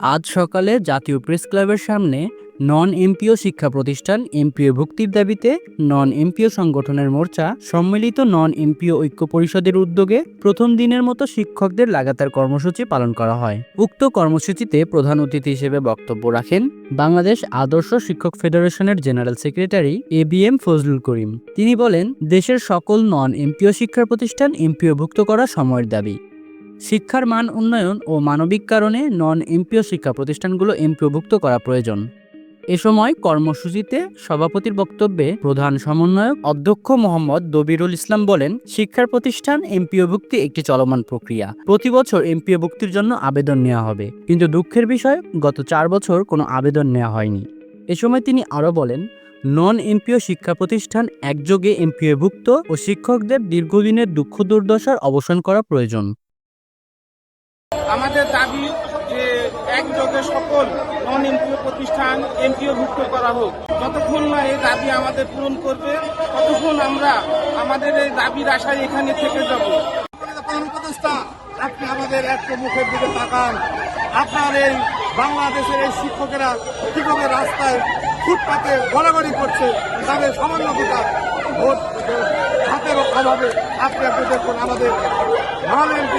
আজ সকালে জাতীয় প্রেস ক্লাবের সামনে নন এমপিও শিক্ষা প্রতিষ্ঠান এমপিও ভুক্তির দাবিতে নন এমপিও সংগঠনের মোর্চা সম্মিলিত নন এমপিও ঐক্য পরিষদের উদ্যোগে প্রথম দিনের মতো শিক্ষকদের লাগাতার কর্মসূচি পালন করা হয়। উক্ত কর্মসূচিতে প্রধান অতিথি হিসেবে বক্তব্য রাখেন বাংলাদেশ আদর্শ শিক্ষক ফেডারেশনের general secretary A B M Fazlul Karim. তিনি বলেন, দেশের সকল নন এমপিও শিক্ষা প্রতিষ্ঠান এমপিওভুক্ত করা সময়ের দাবি। শিক্ষার মান উন্নয়ন ও মানবিক কারণে নন এমপিও শিক্ষা প্রতিষ্ঠানগুলো এমপিওভুক্ত করা প্রয়োজন। এ সময় কর্মসূচিতে সভাপতির বক্তব্যে প্রধান সমন্বয়ক অধ্যক্ষ মোহাম্মদ দবিরুল ইসলাম বলেন, শিক্ষার প্রতিষ্ঠান এমপিওভুক্তি একটি চলমান প্রক্রিয়া। প্রতি বছর এমপিওভুক্তির জন্য আবেদন নেওয়া হবে। কিন্তু দুঃখের বিষয়, গত চার বছর কোনো আবেদন নেওয়া হয়নি। এ সময় তিনি আরও বলেন নন এমপিও শিক্ষা প্রতিষ্ঠান একযোগে এমপিওভুক্ত ও শিক্ষকদের দীর্ঘদিনের দুঃখ দুর্দশার অবসান করা প্রয়োজন। আমাদের দাবি যে একযোগে সকল নন এমপিও প্রতিষ্ঠান এমপিও ভুক্ত করা হোক। যতক্ষণ না এই দাবি আমাদের পূরণ করবে, ততক্ষণ আমরা আমাদের এই দাবির আশায় এখানে থেকে যাব। আপনি আমাদের এক মুখের দিকে তাকান। আপনার এই বাংলাদেশের এই শিক্ষকেরা কীভাবে রাস্তায় ফুটপাতে গড়াগড়ি করছে, তাদের সামান্য দুটা ভোট হাতের অভাবে আপনি আপনি দেখুন, আমাদের নন এমপি